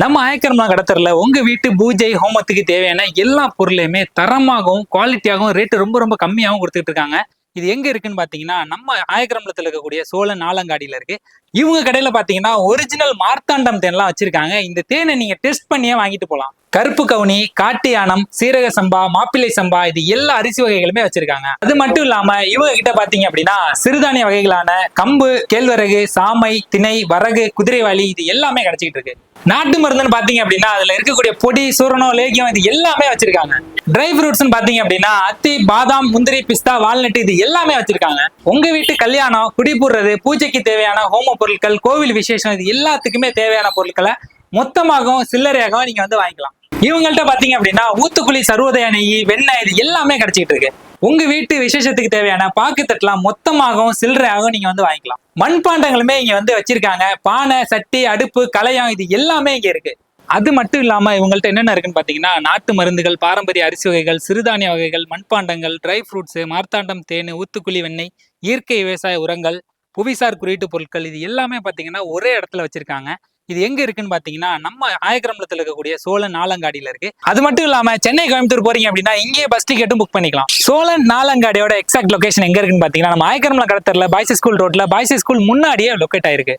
நம்ம ஆயக்கரமா கடத்தரில் உங்க வீட்டு பூஜை ஹோமத்துக்கு தேவையான எல்லா பொருளையுமே தரமாகவும் குவாலிட்டியாகவும் ரேட்டு ரொம்ப ரொம்ப கம்மியாகவும் கொடுத்துட்டு இருக்காங்க. இது எங்க இருக்குன்னு பாத்தீங்கன்னா நம்ம ஆயக்கிரமலத்தில் இருக்கக்கூடிய சோழன் நாலங்காடியில இருக்கு. இவங்க கடையில பாத்தீங்கன்னா ஒரிஜினல் மார்த்தாண்டம் தேன்லாம் வச்சிருக்காங்க. இந்த தேனை நீங்க டெஸ்ட் பண்ணியே வாங்கிட்டு போலாம். கருப்பு கவுனி காட்டு யானம் சீரக சம்பா மாப்பிள்ளை சம்பா இது எல்லா அரிசி வகைகளுமே வச்சிருக்காங்க. அது மட்டும் இல்லாம இவங்க கிட்ட பாத்தீங்க அப்படின்னா சிறுதானிய வகைகளான கம்பு கேழ்வரகு சாமை திணை வரகு குதிரைவாளி இது எல்லாமே கிடைச்சிக்கிட்டு இருக்கு. நாட்டு மருந்துன்னு பாத்தீங்க அப்படின்னா அதுல இருக்கக்கூடிய பொடி சூரணம் லேகியம் இது எல்லாமே வச்சிருக்காங்க. ட்ரை ஃப்ரூட்ஸ்னு பாத்தீங்க அப்படின்னா அத்தி பாதாம் முந்திரி பிஸ்தா வால்நட் இது எல்லாமே வச்சிருக்காங்க. உங்க வீட்டு கல்யாணம் குடிபுடுறது பூஜைக்கு தேவையான ஹோம பொருட்கள் கோவில் விசேஷம் இது எல்லாத்துக்குமே தேவையான பொருட்களை மொத்தமாகவும் சில்லறையாகவும் நீங்க வந்து வாங்கிக்கலாம். இவங்கள்ட்ட பாத்தீங்க அப்படின்னா ஊத்துக்குழி சர்வோதய நெய் வெண்ணெய் இது எல்லாமே கிடைச்சிட்டு இருக்கு. உங்க வீட்டு விசேஷத்துக்கு தேவையான பாக்கு தட்டலாம் மொத்தமாகவும் சில்லறையாகவும் நீங்க வந்து வாங்கிக்கலாம். மண்பாண்டங்களுமே இங்க வந்து வச்சிருக்காங்க. பானை சட்டி அடுப்பு கலையம் இது எல்லாமே இங்க இருக்கு. அது மட்டும் இல்லாம இவங்கள்ட்ட என்னென்ன இருக்குன்னு பாத்தீங்கன்னா நாட்டு மருந்துகள் பாரம்பரிய அரிசி வகைகள் சிறுதானிய வகைகள் மண்பாண்டங்கள் ட்ரை ஃப்ரூட்ஸ் மார்த்தாண்டம் தேன் ஊத்துக்குழி வெண்ணெய் இயற்கை விவசாய உரங்கள் புவிசார் குறியீட்டு பொருட்கள் இது எல்லாமே பாத்தீங்கன்னா ஒரே இடத்துல வச்சிருக்காங்க. இது எங்க இருக்குன்னு பாத்தீங்கன்னா நம்ம ஆயக்கிரமலத்தில் இருக்கக்கூடிய சோழன் நாலங்காடியில இருக்கு. அது மட்டும் இல்லாம சென்னை கோயம்புத்தூர் போறீங்க அப்படின்னா இங்கேயே பஸ் டிக்கெட்டும் புக் பண்ணிக்கலாம். சோழன் நாலங்காடியோட எக்ஸாக்ட் லொகேஷன் எங்க இருக்குன்னு பாத்தீங்கன்னா நம்ம ஆயக்கிரமல கடத்தரில் பாய்ஸ் ஸ்கூல் ரோட்ல பாய்ஸ் ஸ்கூல் முன்னாடியே லொக்கேட் ஆயிருக்கு.